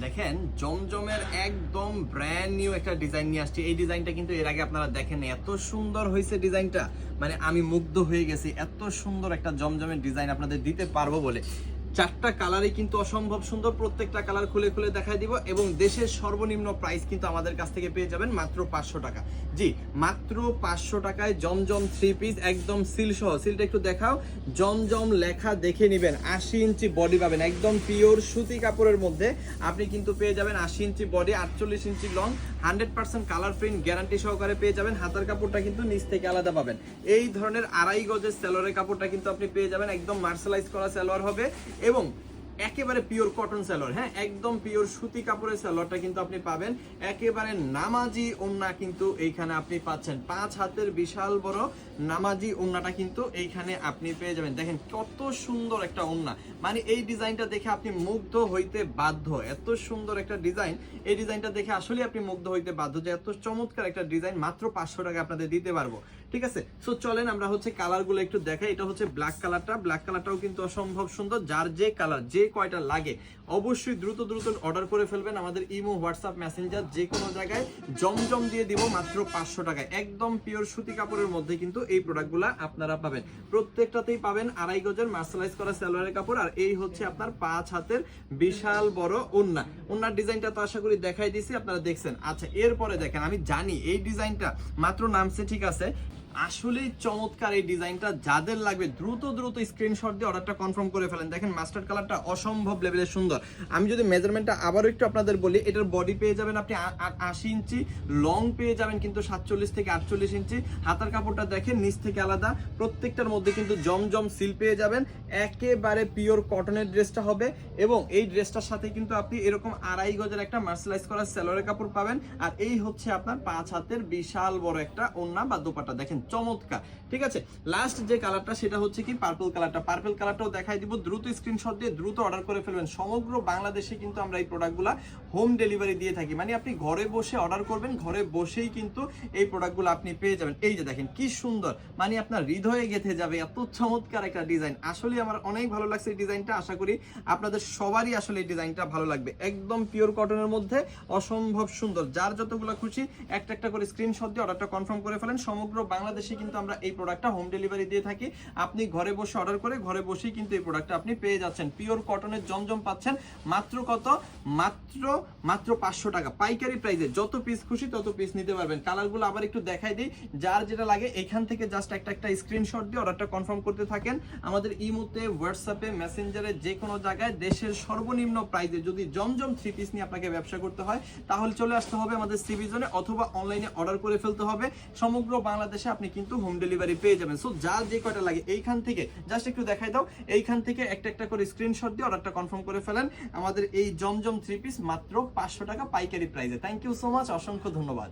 দেখেন, জমজমের একদম ব্র্যান্ড নিউ একটা ডিজাইন নিয়ে আসছে। এই ডিজাইনটা কিন্তু এর আগে আপনারা দেখেন এত সুন্দর হয়েছে ডিজাইনটা মানে আমি মুগ্ধ হয়ে গেছি। এত সুন্দর একটা জমজমের ডিজাইন আপনাদের দিতে পারব বলে। চারটা কালারই কিন্তু অসম্ভব সুন্দর। প্রত্যেকটা কালার খুলে খুলে দেখাই দিব এবং দেশের সর্বনিম্ন প্রাইস কিন্তু আমাদের কাছ থেকে পেয়ে যাবেন মাত্র পাঁচশো টাকা। জি, মাত্র পাঁচশো টাকায় জমজম থ্রি পিস একদম সিল সহ। সিলটা একটু দেখাও। জমজম লেখা দেখে নেবেন, আশি ইঞ্চি বডি পাবেন, একদম পিওর সুতি কাপড়ের মধ্যে। আপনি কিন্তু পেয়ে যাবেন আশি ইঞ্চি বডি আটচল্লিশ inch long hundred percent colour print guarantee সহকারে পেয়ে যাবেন। হাতার কাপড়টা কিন্তু নিচ থেকে আলাদা পাবেন। এই ধরনের আড়াই গজের সেলোয়ারের কাপড়টা কিন্তু আপনি পেয়ে যাবেন। একদম মার্শালাইজ করা সেলোয়ার হবে। এবং একেবারে পিওর কটন সেলোয়ার হ্যাঁ একদম পিওর সুতি কাপড়ের সেলোয়ারটা কিন্তু আপনি পাবেন। একেবারে নামাজি ওন্না কিন্তু এইখানে আপনি পাচ্ছেন। পাঁচ হাতের বিশাল বড় নামাজি ওন্নাটা কিন্তু এইখানে আপনি পেয়ে যাবেন। দেখেন কত সুন্দর একটা ওন্না মানে এই ডিজাইনটা দেখে আপনি মুগ্ধ হইতে বাধ্য। এত সুন্দর একটা ডিজাইন। এই ডিজাইনটা দেখে আসলে আপনি মুগ্ধ হইতে বাধ্য যে এত চমৎকার একটা ডিজাইন মাত্র পাঁচশো টাকা আপনাদের দিতে পারব। ঠিক আছে? সো চলেন আমরা হচ্ছে কালারগুলো একটু দেখাই। এটা হচ্ছে ব্ল্যাক কালারটা ব্ল্যাক কালারটাও কিন্তু অসম্ভব সুন্দর। যার যে কালার যে কয়টা লাগে, অবশ্যই দ্রুত দ্রুত অর্ডার করে ফেলবেন আমাদের ইমো, হোয়াটসঅ্যাপ মেসেঞ্জার যে কোনো জায়গায়। জমজম দিয়ে দিব মাত্র পাঁচশো টাকায়। একদম পিওর সুতি কাপড়ের মধ্যে কিন্তু এই প্রোডাক্টগুলো আপনারা পাবেন। প্রত্যেকটাতেই পাবেন আড়াই গজের মার্শালাইজ করা সালোয়ারের কাপড়। আর এই হচ্ছে আপনার পাঁচ হাতের বিশাল বড় ওন্না ওন্নার ডিজাইনটা তো আশা করি দেখাই দিছি, আপনারা দেখছেন। আচ্ছা এরপরে দেখেন, আমি জানি এই ডিজাইনটা মাত্র নামছে ঠিক আছে। আসলেই চমৎকার এই ডিজাইনটা। যাদের লাগবে দ্রুত দ্রুত স্ক্রিনশট দিয়ে অর্ডারটা কনফার্ম করে ফেলেন। দেখেন মাস্টার্ড কালারটা অসম্ভব লেভেলের সুন্দর। আমি যদি মেজারমেন্টটা আবারও একটু আপনাদের বলি, এটার বডি পেয়ে যাবেন আপনি আশি ইঞ্চি লং পেয়ে যাবেন কিন্তু সাতচল্লিশ থেকে আটচল্লিশ ইঞ্চি। হাতার কাপড়টা দেখেন, নিচ থেকে আলাদা। প্রত্যেকটার মধ্যে কিন্তু জমজম সিল পেয়ে যাবেন। একেবারে পিওর কটনের ড্রেসটা হবে এবং এই ড্রেসটার সাথে কিন্তু আপনি এরকম আড়াই গজের একটা মার্শালাইজ করা সেলোয়ারের কাপড় পাবেন। আর এই হচ্ছে আপনার পাঁচ হাতের বিশাল বড় একটা ওন্না বা দোপাটা দেখেন চমৎকার। ঠিক আছে? লাস্ট যে কালারটা সেটা হচ্ছে কি পার্পল কালারটা পার্পল কালারটাও দেখাই দিব। দ্রুত স্ক্রিনশট দিয়ে দ্রুত অর্ডার করে ফেলবেন। সমগ্র বাংলাদেশে কিন্তু আমরা এই প্রোডাক্টগুলো হোম ডেলিভারি দিয়ে থাকি। মানে আপনি ঘরে বসে অর্ডার করবেন, ঘরে বসেই কিন্তু এই প্রোডাক্টগুলো আপনি পেয়ে যাবেন। এই যে দেখেন, কি সুন্দর। মানে আপনার হৃদয়ে গেথে যাবে। এত চমৎকার একটা ডিজাইন আসলে আমার অনেক ভালো লাগছে এই ডিজাইনটা আশা করি আপনাদের সবারই আসলে এই ডিজাইনটা ভালো লাগবে। একদম পিওর কটনের মধ্যে অসম্ভব সুন্দর। যার যতগুলো খুশি একটা একটা করে স্ক্রিনশট দিয়ে অর্ডারটা কনফার্ম করে ফেলেন। সমগ্র বাংলাদেশে কিন্তু আমরা এই প্রোডাক্টটা হোম ডেলিভারি দিয়ে থাকি। আপনি ঘরে বসে অর্ডার করে ঘরে বসেই কিন্তু এই প্রোডাক্টটা আপনি পেয়ে যাচ্ছেন। পিওর কটনের জমজম পাচ্ছেন। মাত্র কত? মাত্র মাত্র পাঁচশো টাকা। পাইকারি প্রাইসে যত পিস খুশি তত পিস নিতে পারবেন। কালারগুলো আবার একটু দেখাই দিই। যার যেটা লাগে, এখান থেকে জাস্ট একটা একটা স্ক্রিনশট দিয়ে অর্ডারটা কনফার্ম করতে থাকেন। আমাদের ইমোতে হোয়াটসঅ্যাপে মেসেঞ্জারে যে কোনো জায়গায় দেশের সর্বনিম্ন প্রাইসে যদি জমজম থ্রি পিস নিয়ে আপনাকে ব্যবসা করতে হয়, তাহলে চলে আসতে হবে আমাদের সিভি জোনে অথবা অনলাইনে অর্ডার করে ফেলতে হবে। সমগ্র বাংলাদেশে আপনি কিন্তু হোম ডেলিভারি পেয়ে যাবেন। সো যা যে কয়টা লাগে এইখান থেকে জাস্ট একটু দেখাই দাও। এইখান থেকে একটা একটা করে স্ক্রিনশট দিয়ে অর্ডারটা কনফার্ম করে ফেলেন। আমাদের এই জমজম থ্রি পিস মাত্র পাঁচশো টাকা পাইকারি প্রাইসে থ্যাংক ইউ সো মাচ অসংখ্য ধন্যবাদ।